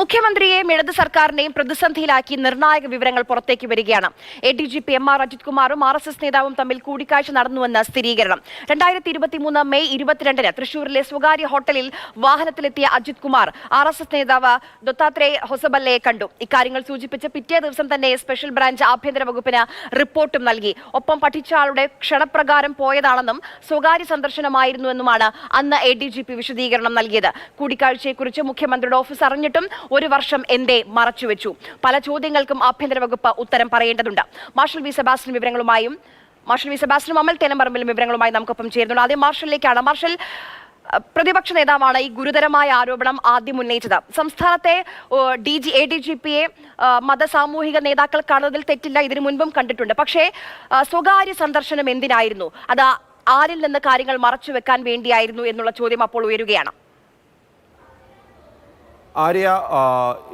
മുഖ്യമന്ത്രിയെയും ഇടത് സർക്കാരിനെയും പ്രതിസന്ധിയിലാക്കി നിർണായക വിവരങ്ങൾ പുറത്തേക്ക് വരികയാണ്. A D G P M R Ajith കുമാറും ആർ എസ് എസ് നേതാവും തമ്മിൽ കൂടിക്കാഴ്ച നടന്നുവെന്ന് സ്ഥിരീകരണം. രണ്ടായിരത്തി ഇരുപത്തിമൂന്ന് മെയ് ഇരുപത്തിരണ്ടിന് തൃശൂരിലെ സ്വകാര്യ ഹോട്ടലിൽ വാഹനത്തിലെത്തിയ Ajith Kumar R S S നേതാവ് ദത്താത്രേ ഹൊസബല്ലയെ കണ്ടു. ഇക്കാര്യങ്ങൾ സൂചിപ്പിച്ച് പിറ്റേ ദിവസം തന്നെ സ്പെഷ്യൽ ബ്രാഞ്ച് ആഭ്യന്തര വകുപ്പിന് റിപ്പോർട്ടും നൽകി. ഒപ്പം പഠിച്ച ആളുടെ ക്ഷണപ്രകാരം പോയതാണെന്നും സ്വകാര്യ സന്ദർശനമായിരുന്നുവെന്നുമാണ് അന്ന് എ ഡി ജി പി വിശദീകരണം നൽകിയത്. കൂടിക്കാഴ്ചയെക്കുറിച്ച് മുഖ്യമന്ത്രിയുടെ ഓഫീസ് അറിഞ്ഞിട്ടും ഒരു വർഷം എന്തേ മറച്ചുവെച്ചു പല ചോദ്യങ്ങൾക്കും ആഭ്യന്തര വകുപ്പ് ഉത്തരം പറയേണ്ടതുണ്ട്. മാർഷൽ വി സെബാസ്റ്റ്യൻ വിവരങ്ങളുമായും മാർഷൽ വി സെബാസ്റ്റ്യനും അമൽ തേനമ്പറമ്പിലും വിവരങ്ങളുമായി നമുക്കൊപ്പം ചേരുന്നുണ്ട്. ആദ്യം മാർഷലിലേക്കാണ്. മാർഷൽ പ്രതിപക്ഷ നേതാവാണ് ഈ ഗുരുതരമായ ആരോപണം ആദ്യം ഉന്നയിച്ചത്. സംസ്ഥാനത്തെ D G A D G പിയെ മത സാമൂഹിക നേതാക്കൾ കാണുന്നതിൽ തെറ്റില്ല. ഇതിനു മുൻപും കണ്ടിട്ടുണ്ട്. പക്ഷേ സ്വകാര്യ സന്ദർശനം എന്തിനായിരുന്നു? അത് ആരിൽ നിന്ന് കാര്യങ്ങൾ മറച്ചു വെക്കാൻ വേണ്ടിയായിരുന്നു എന്നുള്ള ചോദ്യം അപ്പോൾ ഉയരുകയാണ്. Arya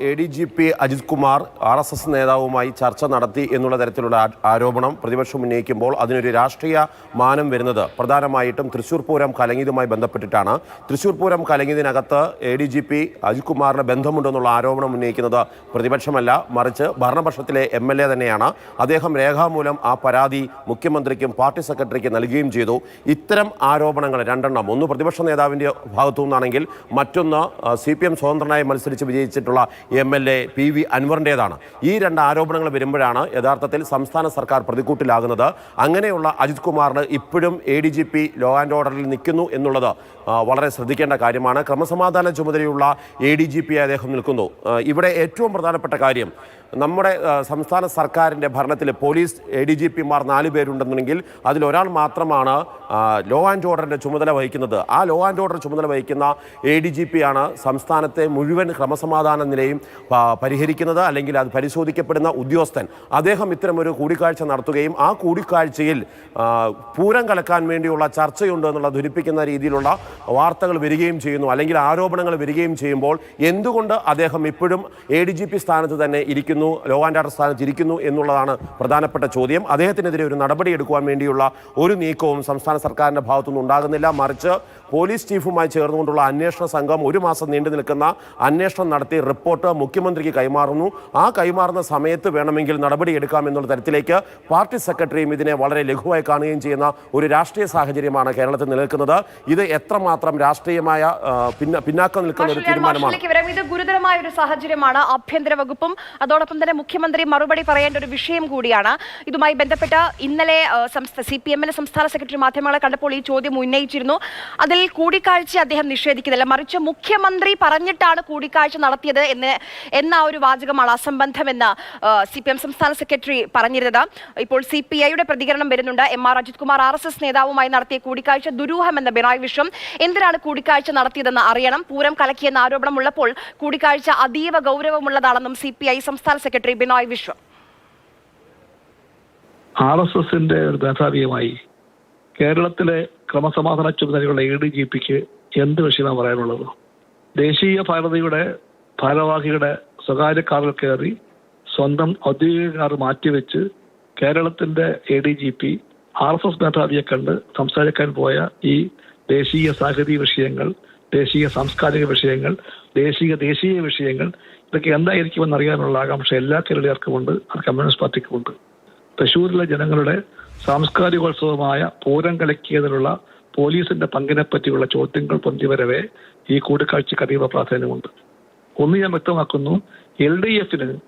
A D G P Ajith Kumar R S S നേതാവുമായി ചർച്ച നടത്തി എന്നുള്ള തരത്തിലുള്ള ആരോപണം പ്രതിപക്ഷം ഉന്നയിക്കുമ്പോൾ അതിനൊരു രാഷ്ട്രീയ മാനം വരുന്നത് പ്രധാനമായിട്ടും തൃശൂർ പൂരം കലങ്ങിയതുമായി ബന്ധപ്പെട്ടിട്ടാണ്. Thrissur Pooram കലങ്ങിയതിനകത്ത് A D G P Ajith കുമാറിന് ബന്ധമുണ്ടെന്നുള്ള ആരോപണം ഉന്നയിക്കുന്നത് പ്രതിപക്ഷമല്ല. മറിച്ച് ഭരണപക്ഷത്തിലെ എം എൽ എ തന്നെയാണ്. അദ്ദേഹം രേഖാമൂലം ആ പരാതി മുഖ്യമന്ത്രിക്കും പാർട്ടി സെക്രട്ടറിക്കും നൽകുകയും ചെയ്തു. ഇത്തരം ആരോപണങ്ങൾ രണ്ടെണ്ണം. ഒന്ന് പ്രതിപക്ഷ നേതാവിന്റെ ഭാഗത്തു നിന്നാണെങ്കിൽ മറ്റൊന്ന് സി പി എം സ്വതന്ത്രനായി മത്സരിച്ച് വിജയിച്ചിട്ടുള്ള M L A P V അൻവറിന്റെതാണ്. ഈ രണ്ട് ആരോപണങ്ങൾ വരുമ്പോഴാണ് യഥാർത്ഥത്തിൽ സംസ്ഥാന സർക്കാർ പ്രതിക്കൂട്ടിലാകുന്നത്. അങ്ങനെയുള്ള അജിത് കുമാറിന് ഇപ്പോഴും A D G P law and ഓർഡറിൽ നിൽക്കുന്നു എന്നുള്ളത് വളരെ ശ്രദ്ധിക്കേണ്ട കാര്യമാണ്. ക്രമസമാധാന ചുമതലയുള്ള എ ഡി ജി പി അദ്ദേഹം നിൽക്കുന്നു. ഇവിടെ ഏറ്റവും പ്രധാനപ്പെട്ട കാര്യം നമ്മുടെ സംസ്ഥാന സർക്കാരിന്റെ ഭരണത്തിൽ പോലീസ് എ ഡി ജി പിമാർ നാല് പേരുണ്ടെന്നുണ്ടെങ്കിൽ അതിലൊരാൾ മാത്രമാണ് ലോ ആൻഡ് ഓർഡറിന്റെ ചുമതല വഹിക്കുന്നത്. ആ ലോ ആൻഡ് ഓർഡർ ചുമതല വഹിക്കുന്ന എ ഡി ജി പിയാണ് സംസ്ഥാനത്തെ മുഴുവൻ ക്രമസമാധാന നിലയും പരിഹരിക്കുന്നത് അല്ലെങ്കിൽ അത് പരിശോധിക്കപ്പെടുന്ന ഉദ്യോഗസ്ഥൻ. അദ്ദേഹം ഇത്തരമൊരു കൂടിക്കാഴ്ച നടത്തുകയും ആ കൂടിക്കാഴ്ചയിൽ പൂരം കലക്കാൻ വേണ്ടിയുള്ള ചർച്ചയുണ്ട് എന്നുള്ള ധരിപ്പിക്കുന്ന രീതിയിലുള്ള വാർത്തകൾ വരികയും ചെയ്യുന്നു. അല്ലെങ്കിൽ ആരോപണങ്ങൾ വരികയും ചെയ്യുമ്പോൾ എന്തുകൊണ്ട് അദ്ദേഹം ഇപ്പോഴും എ ഡി ജി പി സ്ഥാനത്ത് തന്നെ ഇരിക്കുന്നു ലോ ആൻഡ് സ്ഥാനത്ത് ഇരിക്കുന്നു എന്നുള്ളതാണ് പ്രധാനപ്പെട്ട ചോദ്യം. അദ്ദേഹത്തിനെതിരെ ഒരു നടപടി എടുക്കുവാൻ വേണ്ടിയുള്ള ഒരു നീക്കവും സംസ്ഥാന സർക്കാരിന്റെ ഭാഗത്തുനിന്ന് ഉണ്ടാകുന്നില്ല മറിച്ച് പോലീസ് ചീഫുമായി ചേർന്നുകൊണ്ടുള്ള അന്വേഷണ സംഘം ഒരു മാസം നീണ്ടു നിൽക്കുന്ന അന്വേഷണം നടത്തി റിപ്പോർട്ട് മുഖ്യമന്ത്രിക്ക് കൈമാറുന്നു. ആ കൈമാറുന്ന സമയത്ത് വേണമെങ്കിൽ നടപടി എടുക്കാം എന്നുള്ള തരത്തിലേക്ക് പാർട്ടി സെക്രട്ടറിയും ഇതിനെ വളരെ ലഘുവായി കാണുകയും ചെയ്യുന്ന ഒരു രാഷ്ട്രീയ സാഹചര്യമാണ് കേരളത്തിൽ നിലനിൽക്കുന്നത്. ഇത് എത്രമാത്രം രാഷ്ട്രീയമായ പിന്നാക്കം നിൽക്കുന്ന ഒരു തീരുമാനമാണ്? ഇത് ഗുരുതരമായ ഒരു സാഹചര്യമാണ്. ആഭ്യന്തര വകുപ്പും അതോടൊപ്പം തന്നെ മുഖ്യമന്ത്രി മറുപടി പറയേണ്ട ഒരു വിഷയം കൂടിയാണ്. ഇതുമായി ബന്ധപ്പെട്ട് ഇന്നലെ സി പി എമ്മിന്റെ സംസ്ഥാന സെക്രട്ടറി മാധ്യമങ്ങളെ കണ്ടപ്പോൾ ഈ ചോദ്യം ഉന്നയിച്ചിരുന്നു. അതിൽ കൂടിക്കാഴ്ച അദ്ദേഹം നിഷേധിക്കുന്നില്ല. മറിച്ച് മുഖ്യമന്ത്രി പറഞ്ഞിട്ടാണ് കൂടിക്കാഴ്ച നടത്തിയത് എന്ന് എന്ന ഒരു വാചകമാണ് അസംബന്ധമെന്ന് സി പി എം സംസ്ഥാന സെക്രട്ടറി പറഞ്ഞിരുന്നത്. ഇപ്പോൾ സി പി ഐയുടെ പ്രതികരണം വരുന്നുണ്ട്. M R Ajith Kumar R S S നേതാവുമായി നടത്തിയ കൂടിക്കാഴ്ച ദുരൂഹമെന്ന ബിനോയ് വിശ്വം എന്തിനാണ് കൂടിക്കാഴ്ച നടത്തിയതെന്ന് അറിയണം. പൂരം കലക്കിയെന്ന ആരോപണമുള്ളപ്പോൾ കൂടിക്കാഴ്ച അതീവ ഗൗരവമുള്ളതാണെന്നും സി പി ഐ സംസ്ഥാന secretary Binoy Viswam. R S എസിന്റെ ഒരു മേധാവിയുമായി കേരളത്തിലെ ക്രമസമാധാന ചുമതലയുള്ള എ ഡി ജി പിക്ക് എന്ത് വിഷയമാണ് പറയാനുള്ളത്? ദേശീയ ഭാരതിയുടെ ഭാരവാഹിയുടെ സ്വകാര്യ കാറിൽ കയറി സ്വന്തം ഔദ്യോഗിക കാർ മാറ്റിവെച്ച് കേരളത്തിന്റെ A D G P R S S മേധാവിയെ കണ്ട് സംസാരിക്കാൻ പോയ ഈ ദേശീയ സാഹിത്യ വിഷയങ്ങൾ ദേശീയ സാംസ്കാരിക വിഷയങ്ങൾ ദേശീയ ദേശീയ വിഷയങ്ങൾ ഇതൊക്കെ എന്തായിരിക്കുമെന്ന് അറിയാനുള്ള ആകാംക്ഷ എല്ലാ കേരളീയർക്കുമുണ്ട് അത് കമ്മ്യൂണിസ്റ്റ് പാർട്ടിക്കുമുണ്ട് തൃശ്ശൂരിലെ ജനങ്ങളുടെ സാംസ്കാരികോത്സവമായ പൂരം കലക്കിയതിലുള്ള പോലീസിന്റെ പങ്കിനെ പറ്റിയുള്ള ചോദ്യങ്ങൾ പൊന്തിവരവേ ഈ കൂടിക്കാഴ്ചയ്ക്ക് അതീവ പ്രാധാന്യമുണ്ട്. ഒന്ന് ഞാൻ വ്യക്തമാക്കുന്നു എൽ ഡി എഫിന്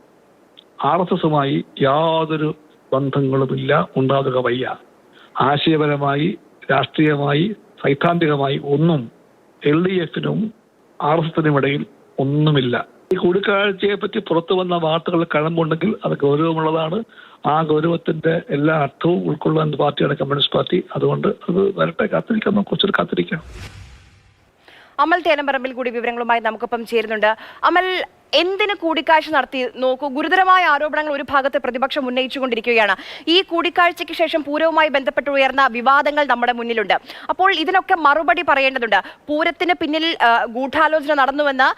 ആർ എസ് എസുമായി യാതൊരു ബന്ധങ്ങളുമില്ല ഉണ്ടാകുക വയ്യ. ആശയപരമായി രാഷ്ട്രീയമായി സൈദ്ധാന്തികമായി ഒന്നും എൽ ഡി എഫിനും ആർ എസ് എസിനും ഇടയിൽ ഒന്നുമില്ല. ഈ കൂടിക്കാഴ്ചയെ പറ്റി പുറത്തു വന്ന വാർത്തകൾ കഴമ്പുണ്ടെങ്കിൽ അത് ഗൗരവമുള്ളതാണ്. ആ ഗൗരവത്തിന്റെ എല്ലാ അർത്ഥവും ഉൾക്കൊള്ളുന്ന പാർട്ടിയാണ് കമ്മ്യൂണിസ്റ്റ് പാർട്ടി. അതുകൊണ്ട് അത് വരട്ടെ കാത്തിരിക്കാം നമുക്ക് കുറച്ചൊരു കാത്തിരിക്കാം. അമൽ തേനമ്പറമ്പിൽ കൂടി വിവരങ്ങളുമായി നമുക്കൊപ്പം ചേരുന്നുണ്ട്. അമൽ എന്തിന് കൂടിക്കാഴ്ച നടത്തി നോക്കൂ? ഗുരുതരമായ ആരോപണങ്ങൾ ഒരു ഭാഗത്ത് പ്രതിപക്ഷം ഉന്നയിച്ചുകൊണ്ടിരിക്കുകയാണ്. ഈ കൂടിക്കാഴ്ചയ്ക്ക് ശേഷം പൂരവുമായി ബന്ധപ്പെട്ട് ഉയർന്ന വിവാദങ്ങൾ നമ്മുടെ മുന്നിലുണ്ട്. അപ്പോൾ ഇതിനൊക്കെ മറുപടി പറയേണ്ടതുണ്ട്. പൂരത്തിന് പിന്നിൽ ഗൂഢാലോചന നടന്നുവെന്ന്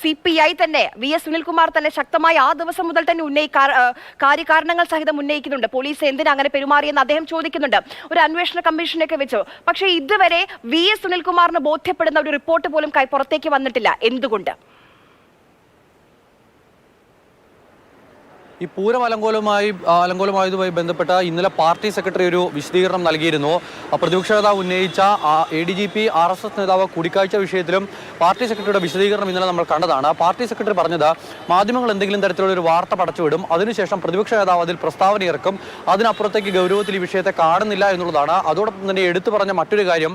സി പി ഐ തന്നെ വി എസ് സുനിൽകുമാർ തന്നെ ശക്തമായി ആ ദിവസം മുതൽ തന്നെ ഉന്നയി കാര്യകാരണങ്ങൾ സഹിതം ഉന്നയിക്കുന്നുണ്ട്. പോലീസ് എന്തിനാ അങ്ങനെ പെരുമാറിയെന്ന് അദ്ദേഹം ചോദിക്കുന്നുണ്ട്. ഒരു അന്വേഷണ കമ്മീഷനൊക്കെ വെച്ചു. പക്ഷേ ഇതുവരെ വി എസ് സുനിൽകുമാറിന് ബോധ്യപ്പെടുന്ന ഒരു റിപ്പോർട്ട് പോലും കൈ പുറത്തേക്ക് വന്നിട്ടില്ല. എന്തുകൊണ്ട്? ഈ പൂരം അലങ്കോലമായി അലങ്കോലമായതുമായി ബന്ധപ്പെട്ട ഇന്നലെ പാർട്ടി സെക്രട്ടറി ഒരു വിശദീകരണം നൽകിയിരുന്നു. പ്രതിപക്ഷ നേതാവ് ഉന്നയിച്ച A D G P R S S നേതാവ് കൂടിക്കാഴ്ച വിഷയത്തിലും പാർട്ടി സെക്രട്ടറിയുടെ വിശദീകരണം ഇന്നലെ നമ്മൾ കണ്ടതാണ്. പാർട്ടി സെക്രട്ടറി പറഞ്ഞത് മാധ്യമങ്ങൾ എന്തെങ്കിലും തരത്തിലുള്ള ഒരു വാർത്ത പടച്ചുവിടും. അതിനുശേഷം പ്രതിപക്ഷ നേതാവ് അതിൽ പ്രസ്താവന ഇറക്കും. അതിനപ്പുറത്തേക്ക് ഗൗരവത്തിൽ ഈ വിഷയത്തെ കാണുന്നില്ല എന്നുള്ളതാണ്. അതോടൊപ്പം തന്നെ എടുത്തു പറഞ്ഞ മറ്റൊരു കാര്യം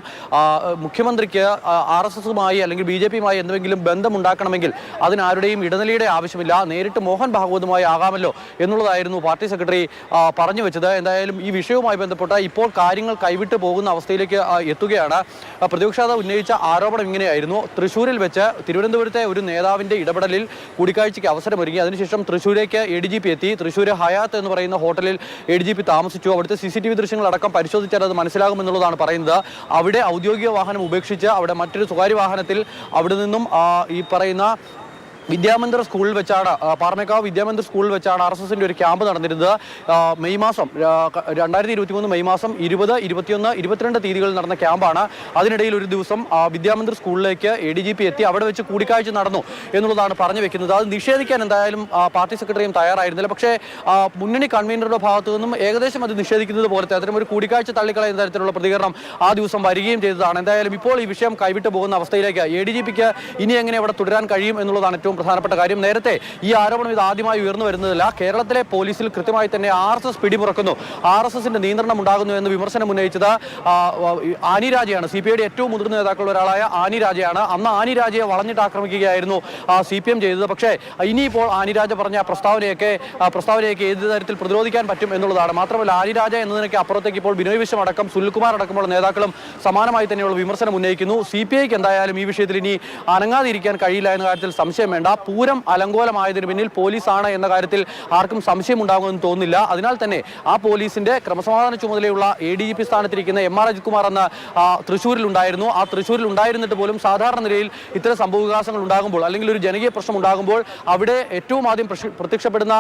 മുഖ്യമന്ത്രിക്ക് ആർ എസ് എസുമായി അല്ലെങ്കിൽ ബി ജെ പിയുമായി എന്തെങ്കിലും ബന്ധമുണ്ടാക്കണമെങ്കിൽ അതിനാരുടെയും ഇടനിലയുടെ ആവശ്യമില്ല. നേരിട്ട് മോഹൻ ഭാഗവതുമായി ആകാമല്ലോ. എന്നുള്ളതായിരുന്നു പാർട്ടി സെക്രട്ടറി പറഞ്ഞു വെച്ചത്. എന്തായാലും ഈ വിഷയവുമായി ബന്ധപ്പെട്ട ഇപ്പോൾ കാര്യങ്ങൾ കൈവിട്ട് പോകുന്ന അവസ്ഥയിലേക്ക് എത്തുകയാണ്. പ്രതിപക്ഷത ഉന്നയിച്ച ആരോപണം ഇങ്ങനെയായിരുന്നു. തൃശ്ശൂരിൽ വെച്ച് തിരുവനന്തപുരത്തെ ഒരു നേതാവിന്റെ ഇടപെടലിൽ കൂടിക്കാഴ്ചയ്ക്ക് അവസരമൊരുങ്ങി. അതിനുശേഷം തൃശ്ശൂരേക്ക് എ ഡി ജി പി എത്തി. തൃശ്ശൂർ ഹയാത്ത് എന്ന് പറയുന്ന ഹോട്ടലിൽ എ ഡി ജി പി താമസിച്ചു. അവിടുത്തെ സി സി ടി വി ദൃശ്യങ്ങളടക്കം പരിശോധിച്ചാൽ അത് മനസ്സിലാകുമെന്നുള്ളതാണ് പറയുന്നത്. അവിടെ ഔദ്യോഗിക വാഹനം ഉപേക്ഷിച്ച് അവിടെ മറ്റൊരു സ്വകാര്യ വാഹനത്തിൽ അവിടെ നിന്നും ഈ പറയുന്ന വിദ്യാമന്ദിർ സ്കൂളിൽ വെച്ചാണ് പാറമേക്കാവ് വിദ്യാമന്ദിർ സ്കൂളിൽ വെച്ചാണ് ആർ എസ് എസിന്റെ ഒരു ക്യാമ്പ് നടന്നിരുന്നത്. മെയ് മാസം രണ്ടായിരത്തി ഇരുപത്തി മൂന്ന് മെയ് മാസം ഇരുപത് ഇരുപത്തിയൊന്ന് ഇരുപത്തിരണ്ട് തീയതികളിൽ നടന്ന ക്യാമ്പാണ്. അതിനിടയിൽ ഒരു ദിവസം വിദ്യാമന്ദിർ സ്കൂളിലേക്ക് എ ഡി ജി പി എത്തി അവിടെ വെച്ച് കൂടിക്കാഴ്ച നടന്നു എന്നുള്ളതാണ് പറഞ്ഞു വെക്കുന്നത്. അത് നിഷേധിക്കാൻ എന്തായാലും പാർട്ടി സെക്രട്ടറിയും തയ്യാറായിരുന്നില്ല. പക്ഷേ മുന്നണി കൺവീനറുടെ ഭാഗത്തു നിന്നും ഏകദേശം അത് നിഷേധിക്കുന്നത് പോലത്തെ അത്തരം ഒരു കൂടിക്കാഴ്ച തള്ളിക്കളയുന്ന തരത്തിലുള്ള പ്രതികരണം ആ ദിവസം വരികയും ചെയ്തതാണ്. എന്തായാലും ഇപ്പോൾ ഈ വിഷയം കൈവിട്ട് പോകുന്ന അവസ്ഥയിലേക്ക് എ ഡി ജി പിക്ക് ഇനി എങ്ങനെ അവിടെ തുടരാൻ കഴിയും എന്നുള്ളതാണ് ഏറ്റവും പ്രധാനപ്പെട്ട കാര്യം. നേരത്തെ ഈ ആരോപണം ഇത് ആദ്യമായി ഉയർന്നു വരുന്നതല്ല. കേരളത്തിലെ പോലീസിൽ കൃത്യമായി തന്നെ ആർ എസ് എസ് പിടിമുറക്കുന്നു. ആർ എസ് എസിന്റെ നിയന്ത്രണം ഉണ്ടാകുന്നു എന്ന് വിമർശനം ഉന്നയിച്ചത് ആനി രാജയാണ്. സി പി ഐയുടെ ഏറ്റവും മുതിർന്ന നേതാക്കളുടെ ഒരാളായ ആനി രാജയാണ്. അന്ന് ആനി രാജയെ വളഞ്ഞിട്ട് ആക്രമിക്കുകയായിരുന്നു സി പി എം ചെയ്തത്. പക്ഷേ ഇനിയിപ്പോൾ ആനി രാജ പറഞ്ഞ പ്രസ്താവനയൊക്കെ പ്രസ്താവനയൊക്കെ ഏത് തരത്തിൽ പ്രതിരോധിക്കാൻ പറ്റും എന്നുള്ളതാണ്. മാത്രമല്ല ആനി രാജ എന്നതിനൊക്കെ അപ്പുറത്തേക്ക് ഇപ്പോൾ ബിനോയ് വിശ്വം അടക്കം സുനിൽകുമാർ അടക്കമുള്ള നേതാക്കളും സമാനമായി തന്നെയുള്ള വിമർശനം ഉന്നയിക്കുന്നു. സി പി ഐക്ക് എന്തായാലും ഈ വിഷയത്തിൽ ഇനി അനങ്ങാതിരിക്കാൻ കഴിയില്ല എന്ന കാര്യത്തിൽ സംശയം വേണ്ട. പൂരം അലങ്കോലമായതിന് പിന്നിൽ പോലീസാണ് എന്ന കാര്യത്തിൽ ആർക്കും സംശയം ഉണ്ടാകുമെന്ന് തോന്നുന്നില്ല. അതിനാൽ തന്നെ ആ പോലീസിന്റെ ക്രമസമാധാന ചുമതലയുള്ള എ ഡി ജി പി സ്ഥാനത്തിരിക്കുന്ന എം ആർ അജിത് കുമാർ എന്ന തൃശ്ശൂരിൽ ഉണ്ടായിരുന്നു ആ തൃശ്ശൂരിൽ ഉണ്ടായിരുന്നിട്ട് പോലും സാധാരണ നിലയിൽ ഇത്തരം സംഭവവികാസങ്ങൾ ഉണ്ടാകുമ്പോൾ അല്ലെങ്കിൽ ഒരു ജനകീയ പ്രശ്നം ഉണ്ടാകുമ്പോൾ അവിടെ ഏറ്റവും ആദ്യം പ്രത്യക്ഷപ്പെടുന്ന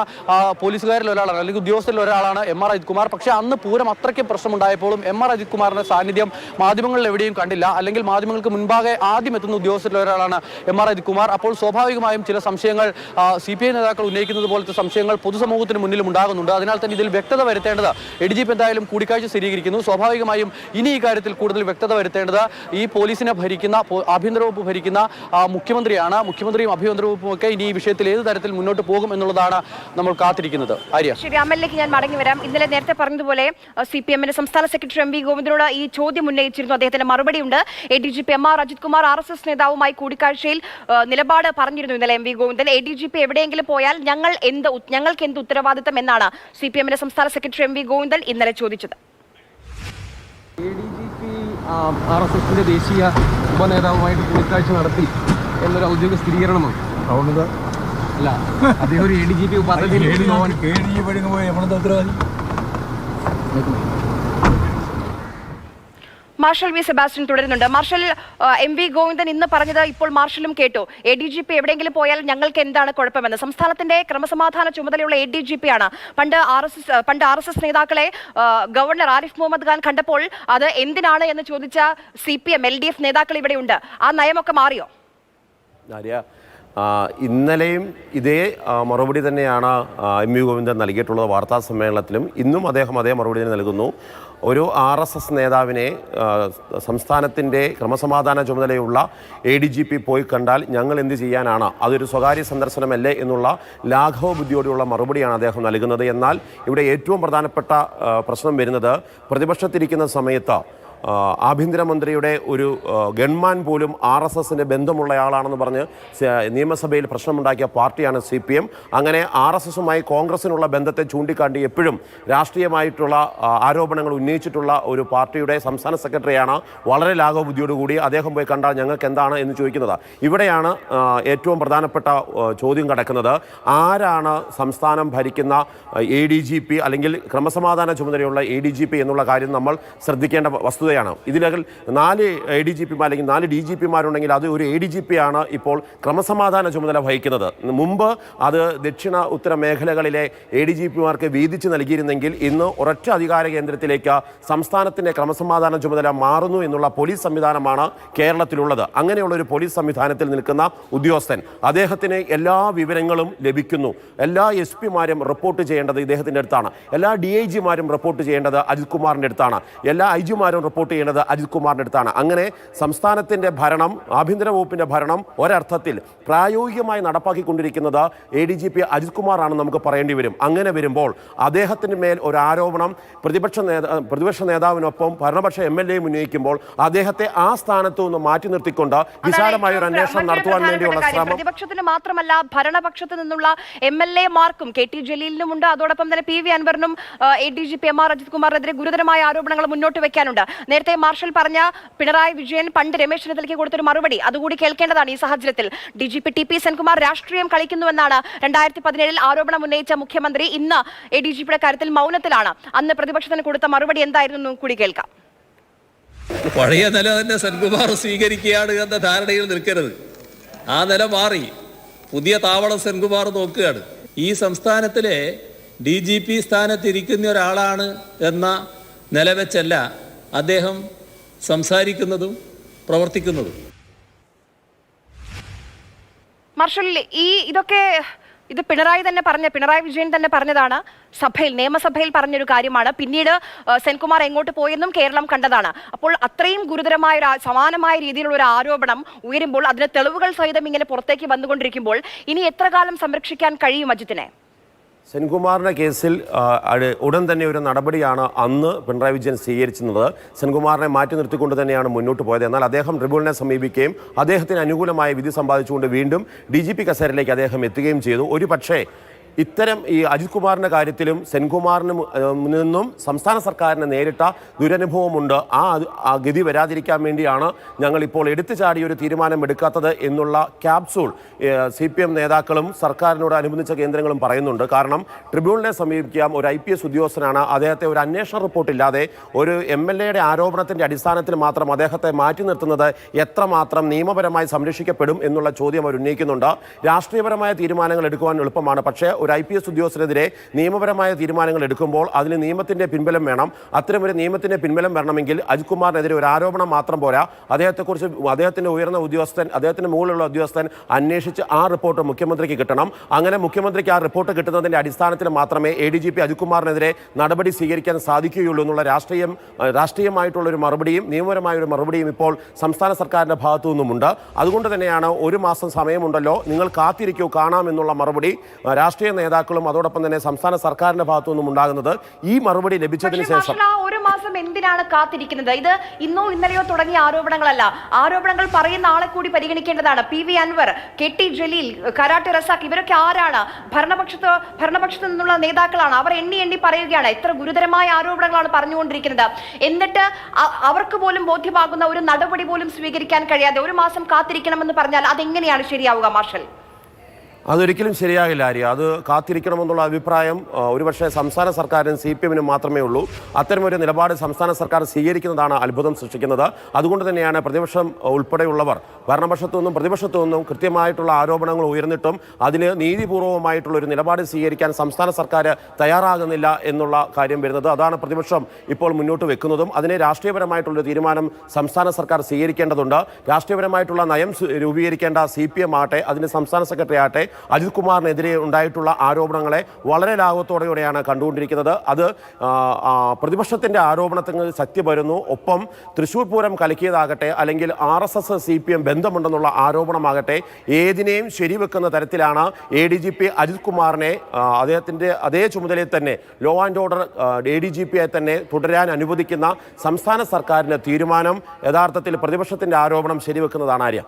പോലീസുകാരിൽ ഒരാളാണ് അല്ലെങ്കിൽ ഉദ്യോഗസ്ഥരിൽ ഒരാളാണ് എം ആർ അജിത് കുമാർ പക്ഷേ അന്ന് പൂരം അത്രയ്ക്ക് പ്രശ്നമുണ്ടായപ്പോഴും എം ആർ അജിത് കുമാറിന്റെ സാന്നിധ്യം മാധ്യമങ്ങളിൽ എവിടെയും കണ്ടില്ല. അല്ലെങ്കിൽ മാധ്യമങ്ങൾക്ക് മുൻപാകെ ആദ്യം എത്തുന്ന ഉദ്യോഗസ്ഥരിൽ ഒരാളാണ് എം ആർ അജിത് കുമാർ അപ്പോൾ സ്വാഭാവികമായും ചില സംശയങ്ങൾ സി പി ഐ നേതാക്കൾ ഉന്നയിക്കുന്നത് പോലത്തെ സംശയങ്ങൾ പൊതുസമൂഹത്തിന് മുന്നിലും ഉണ്ടാകുന്നുണ്ട്. അതിനാൽ തന്നെ ഇതിൽ വ്യക്തത വരുത്തേണ്ടത് എ ഡി ജി പി എന്തായാലും കൂടിക്കാഴ്ച സ്ഥിരീകരിക്കുന്നു. സ്വാഭാവികമായും ഇനി ഈ കാര്യത്തിൽ കൂടുതൽ വ്യക്തത വരുത്തേണ്ടത് ഈ പോലീസിനെ ഭരിക്കുന്ന ആഭ്യന്തര വകുപ്പ് ഭരിക്കുന്ന മുഖ്യമന്ത്രിയാണ്. മുഖ്യമന്ത്രിയും ആഭ്യന്തര വകുപ്പും ഒക്കെ ഇനി ഈ വിഷയത്തിൽ ഏത് തരത്തിൽ മുന്നോട്ട് പോകും എന്നുള്ളതാണ് നമ്മൾ കാത്തിരിക്കുന്നത്. ആര്യ? ഞാൻ മടങ്ങി വരാം. ഇന്നലെ നേരത്തെ പറഞ്ഞതുപോലെ സി പി എമ്മിന്റെ സംസ്ഥാന സെക്രട്ടറി എം വി ഗോവിന്ദനോട് ഈ ചോദ്യം ഉന്നയിച്ചിരുന്നു. അദ്ദേഹത്തിന്റെ മറുപടിയുണ്ട്. A D G P M R Ajith Kumar R S S നേതാവുമായി കൂടിക്കാഴ്ചയിൽ നിലപാട് പറഞ്ഞിരുന്നു. ഇന്നലെ M V Govindan A D G P എവിടെയെങ്കിലും പോയാൽ ഞങ്ങൾ എന്ത് ഞങ്ങൾക്ക് എന്ത് ഉത്തരവാദിത്തം എന്നാണ് സി പി എമ്മിന്റെ സംസ്ഥാന സെക്രട്ടറി എം വി ഗോവിന്ദൻ ഇന്നലെ ചോദിച്ചത്. എ ഡി ആർ എസ് എസിന്റെ ദേശീയ ഉപനേതാവുമായിട്ട് കൂടിക്കാഴ്ച നടത്തി എന്നൊരു ഔദ്യോഗിക സ്ഥിരീകരണമാണ്. അതുകൊണ്ട് അല്ല അദ്ദേഹം ഒരു എ ഡി ജി പി പദവിയിൽ മാർഷൽ വി സെബാസ്റ്റ്യൻ തുടരുന്നുണ്ട്. മാർഷൽ എം വി ഗോവിന്ദൻ ഇന്ന് പറഞ്ഞത് ഇപ്പോൾ മാർഷലും കേട്ടു. എ ഡി ജി പി എവിടെയെങ്കിലും പോയാൽ ഞങ്ങൾക്ക് എന്താണ് കുഴപ്പമെന്ന്. സംസ്ഥാനത്തിന്റെ ക്രമസമാധാന ചുമതലയുള്ള എ ഡി ജി പി ആണ്. പണ്ട് ആർ എസ് എസ് പണ്ട് ആർ എസ് എസ് നേതാക്കളെ ഗവർണർ ആരിഫ് മുഹമ്മദ് ഖാൻ കണ്ടപ്പോൾ അത് എന്തിനാണ് എന്ന് ചോദിച്ച C P M L D F നേതാക്കൾ ഇവിടെയുണ്ട് ആ നയമൊക്കെ മാറിയോ? ഇന്നലെയും ഇതേ മറുപടി തന്നെയാണ് എം വി ഗോവിന്ദൻ നൽകിയിട്ടുള്ളത് വാർത്താ സമ്മേളനത്തിലും. ഇന്നും അദ്ദേഹം അതേ മറുപടി തന്നെ നൽകുന്നു. ഒരു ആർ എസ് എസ് നേതാവിനെ സംസ്ഥാനത്തിന്റെ ക്രമസമാധാന ചുമതലയുള്ള എ ഡി ജി പി പോയി കണ്ടാൽ ഞങ്ങൾ എന്ത് ചെയ്യാനാണ്? അതൊരു സ്വകാര്യ സന്ദർശനമല്ലേ എന്നുള്ള ലാഘവ ബുദ്ധിയോടെയുള്ള മറുപടിയാണ് അദ്ദേഹം നൽകുന്നത്. എന്നാൽ ഇവിടെ ഏറ്റവും പ്രധാനപ്പെട്ട പ്രശ്നം വരുന്നത് പ്രതിപക്ഷത്തിരിക്കുന്ന സമയത്ത് ആഭ്യന്തരമന്ത്രിയുടെ ഒരു ഗൺമാൻ പോലും ആർ എസ് എസിന്റെ ബന്ധമുള്ളയാളാണെന്ന് പറഞ്ഞ് നിയമസഭയിൽ പ്രശ്നമുണ്ടാക്കിയ പാർട്ടിയാണ് സി പി എം. അങ്ങനെ ആർ എസ് എസുമായി കോൺഗ്രസിനുള്ള ബന്ധത്തെ ചൂണ്ടിക്കാട്ടി എപ്പോഴും രാഷ്ട്രീയമായിട്ടുള്ള ആരോപണങ്ങൾ ഉന്നയിച്ചിട്ടുള്ള ഒരു പാർട്ടിയുടെ സംസ്ഥാന സെക്രട്ടറിയാണ് വളരെ ലാഘവബുദ്ധിയോടുകൂടി അദ്ദേഹം പോയി കണ്ടാൽ ഞങ്ങൾക്ക് എന്താണ് എന്ന് ചോദിക്കുന്നത്. ഇവിടെയാണ് ഏറ്റവും പ്രധാനപ്പെട്ട ചോദ്യം കിടക്കുന്നത്. ആരാണ് സംസ്ഥാനം ഭരിക്കുന്ന എ ഡി ജി പി അല്ലെങ്കിൽ ക്രമസമാധാന ചുമതലയുള്ള എ ഡി ജി പി എന്നുള്ള കാര്യം നമ്മൾ ശ്രദ്ധിക്കേണ്ട വസ്തുത വസ്തുതയാണ് ഇതിലകൽ നാല് എ ഡി ജി പിമാർ അല്ലെങ്കിൽ നാല് ഡി ജി പിമാരുണ്ടെങ്കിൽ അത് ഒരു എ ഡി ജി പി ആണ് ഇപ്പോൾ ക്രമസമാധാന ചുമതല വഹിക്കുന്നത്. മുമ്പ് അത് ദക്ഷിണ ഉത്തര മേഖലകളിലെ എ ഡി ജി പിമാർക്ക് വീതിച്ച് നൽകിയിരുന്നെങ്കിൽ ഇന്ന് ഒരൊറ്റ അധികാര കേന്ദ്രത്തിലേക്ക് സംസ്ഥാനത്തിന്റെ ക്രമസമാധാന ചുമതല മാറുന്നു എന്നുള്ള പോലീസ് സംവിധാനമാണ് കേരളത്തിലുള്ളത്. അങ്ങനെയുള്ള ഒരു പോലീസ് സംവിധാനത്തിൽ നിൽക്കുന്ന ഉദ്യോഗസ്ഥൻ അദ്ദേഹത്തിന് എല്ലാ വിവരങ്ങളും ലഭിക്കുന്നു. എല്ലാ എസ് പിമാരും റിപ്പോർട്ട് ചെയ്യേണ്ടത് ഇദ്ദേഹത്തിന്റെ അടുത്താണ്. എല്ലാ ഡി ഐ ജിമാരും റിപ്പോർട്ട് ചെയ്യേണ്ടത് അജിത് കുമാറിന്റെ അടുത്താണ്. എല്ലാ ഐ ജിമാരും റിപ്പോർട്ട് ചെയ്യേണ്ടത് അജിത് കുമാറിന്റെ അടുത്താണ്. അങ്ങനെ സംസ്ഥാനത്തിന്റെ ഭരണം ആഭ്യന്തര വകുപ്പിന്റെ ഭരണം ഒരർത്ഥത്തിൽ പ്രായോഗികമായി നടപ്പാക്കിക്കൊണ്ടിരിക്കുന്നത് A D G P Ajith കുമാറാണെന്ന് നമുക്ക് പറയേണ്ടി വരും. അങ്ങനെ വരുമ്പോൾ അദ്ദേഹത്തിന് മേൽ ഒരു ആരോപണം പ്രതിപക്ഷ നേതാ പ്രതിപക്ഷ നേതാവിനൊപ്പം ഭരണപക്ഷ എം എൽ എയും ഉന്നയിക്കുമ്പോൾ അദ്ദേഹത്തെ ആ സ്ഥാനത്തു നിന്ന് മാറ്റി നിർത്തിക്കൊണ്ട് വിശാലമായ ഒരു അന്വേഷണം നടത്തുവാൻ വേണ്ടിയുള്ള ശ്രമം. പ്രതിപക്ഷത്തിന് മാത്രമല്ല ഭരണപക്ഷത്ത് നിന്നുള്ള എം എൽ എ മാർക്കും കെ ടി ജലീലിനും ഉണ്ട് അതോടൊപ്പം തന്നെ P V അൻവറിനും A D G P M R Ajith കുമാറിനെതിരെ ഗുരുതരമായ ആരോപണങ്ങൾ മുന്നോട്ട് വെക്കാനുണ്ട്. നേരത്തെ മാർഷൽ പറഞ്ഞ പിണറായി വിജയൻ പണ്ട് രമേശ് ചെന്നിത്തലയ്ക്ക് കൊടുത്തൊരു മറുപടി. അതുകൂടി കേൾക്കേണ്ടതാണ് ഈ സാഹചര്യത്തിൽ. D G P T P Senkumar രാഷ്ട്രീയം കളിക്കുന്നുവെന്നാണ് രണ്ടായിരത്തി പതിനേഴിൽ ആരോപണം ഉന്നയിച്ച മുഖ്യമന്ത്രി ഇന്ന് എ ഡി ജി പിയുടെ കാര്യത്തിൽ മൗനത്തിലാണ്. അന്ന് പ്രതിപക്ഷത്തിന് കൊടുത്ത മറുപടി എന്തായിരുന്നു കൂടി കേൾക്കാം. പഴയ നില തന്നെ സെൻകുമാർ സ്വീകരിക്കുകയാണ് എന്ന ധാരണയിൽ നിൽക്കരുത്. ആ നില മാറി. പുതിയ താവളം സെൻകുമാർ നോക്കുകയാണ്. ഈ സംസ്ഥാനത്തിലെ ഡി ജി പി സ്ഥാനത്തിരിക്കുന്ന ഒരാളാണ് എന്ന നില വെച്ചല്ല അദ്ദേഹം സംസാരിക്കുന്നതും പ്രവർത്തിക്കുന്നതും. മാർഷൽ ഈ ഇതൊക്കെ ഇത് പിണറായി തന്നെ പറഞ്ഞ പിണറായി വിജയൻ തന്നെ പറഞ്ഞതാണ്. സഭയിൽ നിയമസഭയിൽ പറഞ്ഞൊരു കാര്യമാണ്. പിന്നീട് സെൻകുമാർ എങ്ങോട്ട് പോയെന്നും കേരളം കണ്ടതാണ്. അപ്പോൾ അത്രയും ഗുരുതരമായ ഒരു സമാനമായ രീതിയിലുള്ള ഒരു ആരോപണം ഉയരുമ്പോൾ അതിന് തെളിവുകൾ സഹിതം ഇങ്ങനെ പുറത്തേക്ക് വന്നുകൊണ്ടിരിക്കുമ്പോൾ ഇനി എത്ര കാലം സംരക്ഷിക്കാൻ കഴിയും അജിത്തിനെ? സെൻകുമാറിന്റെ കേസിൽ ഉടൻ തന്നെ ഒരു നടപടിയാണ് അന്ന് പിണറായി വിജയൻ സ്വീകരിച്ചിരുന്നത്. സെൻകുമാറിനെ മാറ്റി നിർത്തിക്കൊണ്ട് തന്നെയാണ് മുന്നോട്ട് പോയത്. എന്നാൽ അദ്ദേഹം ട്രിബ്യൂണലിനെ സമീപിക്കുകയും അദ്ദേഹത്തിന് അനുകൂലമായ വിധി സമ്പാദിച്ചുകൊണ്ട് വീണ്ടും ഡി ജി പി കസേരയിലേക്ക് അദ്ദേഹം എത്തുകയും ചെയ്തു. ഒരു പക്ഷേ ഇത്തരം ഈ അജിത് കുമാറിന്റെ കാര്യത്തിലും സെൻകുമാറിന് നിന്നും സംസ്ഥാന സർക്കാരിന് നേരിട്ട ദുരനുഭവമുണ്ട്. ആ ആ ഗതി വരാതിരിക്കാൻ വേണ്ടിയാണ് ഞങ്ങൾ ഇപ്പോൾ എടുത്തു ചാടി ഒരു തീരുമാനം എടുക്കാത്തത് എന്നുള്ള ക്യാപ്സൂൾ സി പി എം നേതാക്കളും സർക്കാരിനോട് അനുബന്ധിച്ച കേന്ദ്രങ്ങളും പറയുന്നുണ്ട്. കാരണം ട്രിബ്യൂണലിനെ സമീപിക്കാം ഒരു ഐ പി എസ് ഉദ്യോഗസ്ഥനാണ് അദ്ദേഹത്തെ ഒരു അന്വേഷണ റിപ്പോർട്ടില്ലാതെ ഒരു എം എൽ എയുടെ ആരോപണത്തിന്റെ അടിസ്ഥാനത്തിൽ മാത്രം അദ്ദേഹത്തെ മാറ്റി നിർത്തുന്നത് എത്രമാത്രം നിയമപരമായി സംരക്ഷിക്കപ്പെടും എന്നുള്ള ചോദ്യം അവർ ഉന്നയിക്കുന്നുണ്ട്. രാഷ്ട്രീയപരമായ തീരുമാനങ്ങൾ എടുക്കുവാൻ എളുപ്പമാണ്. പക്ഷേ ഒരു ഐ പി എസ് ഉദ്യോഗസ്ഥനെതിരെ നിയമപരമായ തീരുമാനങ്ങൾ എടുക്കുമ്പോൾ അതിന് നിയമത്തിന്റെ പിൻബലം വേണം. അത്തരമൊരു നിയമത്തിന്റെ പിൻബലം വരണമെങ്കിൽ അജിത് കുമാറിനെതിരെ ഒരു ആരോപണം മാത്രം പോരാ. അദ്ദേഹത്തെക്കുറിച്ച് അദ്ദേഹത്തിന്റെ ഉയർന്ന ഉദ്യോഗസ്ഥൻ അദ്ദേഹത്തിന്റെ മുകളിലുള്ള ഉദ്യോഗസ്ഥൻ അന്വേഷിച്ച് ആ റിപ്പോർട്ട് മുഖ്യമന്ത്രിക്ക് കിട്ടണം. അങ്ങനെ മുഖ്യമന്ത്രിക്ക് ആ റിപ്പോർട്ട് കിട്ടുന്നതിന്റെ അടിസ്ഥാനത്തിൽ മാത്രമേ A D G P Ajith കുമാറിനെതിരെ നടപടി സ്വീകരിക്കാൻ സാധിക്കുകയുള്ളൂ എന്നുള്ള രാഷ്ട്രീയം രാഷ്ട്രീയമായിട്ടുള്ള ഒരു മറുപടിയും നിയമപരമായ ഒരു മറുപടിയും ഇപ്പോൾ സംസ്ഥാന സർക്കാരിന്റെ ഭാഗത്തു നിന്നുമുണ്ട്. അതുകൊണ്ട് തന്നെയാണ് ഒരു മാസം സമയമുണ്ടല്ലോ. നിങ്ങൾ കാത്തിരിക്കൂ കാണാം എന്നുള്ള മറുപടി രാഷ്ട്രീയ നേതാക്കളും അതോടൊപ്പം തന്നെ സംസ്ഥാന സർക്കാരിന്റെ ഭാഗത്തു നിന്നും ഉണ്ടാകുന്നത് ഈ മറുപടി ലഭിച്ചതിന് ശേഷം. ഒരു മാസം എന്തിനാണ് കാത്തിരിക്കുന്നത്? ഇത് ഇന്നോ ഇന്നലെയോ തുടങ്ങിയ ആരോപണങ്ങളല്ല. ആരോപണങ്ങൾ പറയുന്ന ആളെ കൂടി പരിഗണിക്കേണ്ടതാണ്. P V Anvar K T Jaleel Karat Razak ഇവരൊക്കെ ആരാണ്? ഭരണപക്ഷത്ത് ഭരണപക്ഷത്ത് നിന്നുള്ള നേതാക്കളാണ്. അവർ എണ്ണി എണ്ണി പറയുകയാണ്. എത്ര ഗുരുതരമായ ആരോപണങ്ങളാണ് പറഞ്ഞുകൊണ്ടിരിക്കുന്നത്. എന്നിട്ട് അവർക്ക് പോലും ബോധ്യമാകുന്ന ഒരു നടപടി പോലും സ്വീകരിക്കാൻ കഴിയാതെ ഒരു മാസം കാത്തിരിക്കണമെന്ന് പറഞ്ഞാൽ അതെങ്ങനെയാണ് ശരിയാവുക മാർഷൽ അതൊരിക്കലും ശരിയാകില്ല ആര്യ. അത് കാത്തിരിക്കണമെന്നുള്ള അഭിപ്രായം ഒരുപക്ഷെ സംസ്ഥാന സർക്കാരിനും സി പി എമ്മിനും മാത്രമേ ഉള്ളൂ. അത്തരമൊരു നിലപാട് സംസ്ഥാന സർക്കാർ സ്വീകരിക്കുന്നതാണ് അത്ഭുതം സൃഷ്ടിക്കുന്നത്. അതുകൊണ്ട് തന്നെയാണ് പ്രതിപക്ഷം ഉൾപ്പെടെയുള്ളവർ ഭരണപക്ഷത്തു നിന്നും പ്രതിപക്ഷത്തു നിന്നും കൃത്യമായിട്ടുള്ള ആരോപണങ്ങൾ ഉയർന്നിട്ടും അതിന് നീതിപൂർവമായിട്ടുള്ള ഒരു നിലപാട് സ്വീകരിക്കാൻ സംസ്ഥാന സർക്കാർ തയ്യാറാകുന്നില്ല എന്നുള്ള കാര്യം വരുന്നത് അതാണ് പ്രതിപക്ഷം ഇപ്പോൾ മുന്നോട്ട് വെക്കുന്നതും. അതിനെ രാഷ്ട്രീയപരമായിട്ടുള്ള തീരുമാനം സംസ്ഥാന സർക്കാർ സ്വീകരിക്കേണ്ടതുണ്ട്. രാഷ്ട്രീയപരമായിട്ടുള്ള നയം രൂപീകരിക്കേണ്ട സി പി എം ആട്ടെ അതിന് സംസ്ഥാന സെക്രട്ടറി ആട്ടെ അജിത് കുമാറിനെതിരെ ഉണ്ടായിട്ടുള്ള ആരോപണങ്ങളെ വളരെ ലാഘവത്തോടെയാണ് കണ്ടുകൊണ്ടിരിക്കുന്നത്. അത് പ്രതിപക്ഷത്തിന്റെ ആരോപണത്തിന് ശക്തി വരുന്നു. ഒപ്പം തൃശ്ശൂർ പൂരം കലക്കിയതാകട്ടെ അല്ലെങ്കിൽ R S S C P M ബന്ധമുണ്ടെന്നുള്ള ആരോപണമാകട്ടെ ഏതിനെയും ശരിവെക്കുന്ന തരത്തിലാണ് A D G P Ajith കുമാറിനെ അദ്ദേഹത്തിന്റെ അതേ ചുമതലയിൽ തന്നെ law and order A D G പിയെ തന്നെ തുടരാൻ അനുവദിക്കുന്ന സംസ്ഥാന സർക്കാരിന്റെ തീരുമാനം. യഥാർത്ഥത്തിൽ പ്രതിപക്ഷത്തിന്റെ ആരോപണം ശരിവെക്കുന്നതാണ് ആര്യ.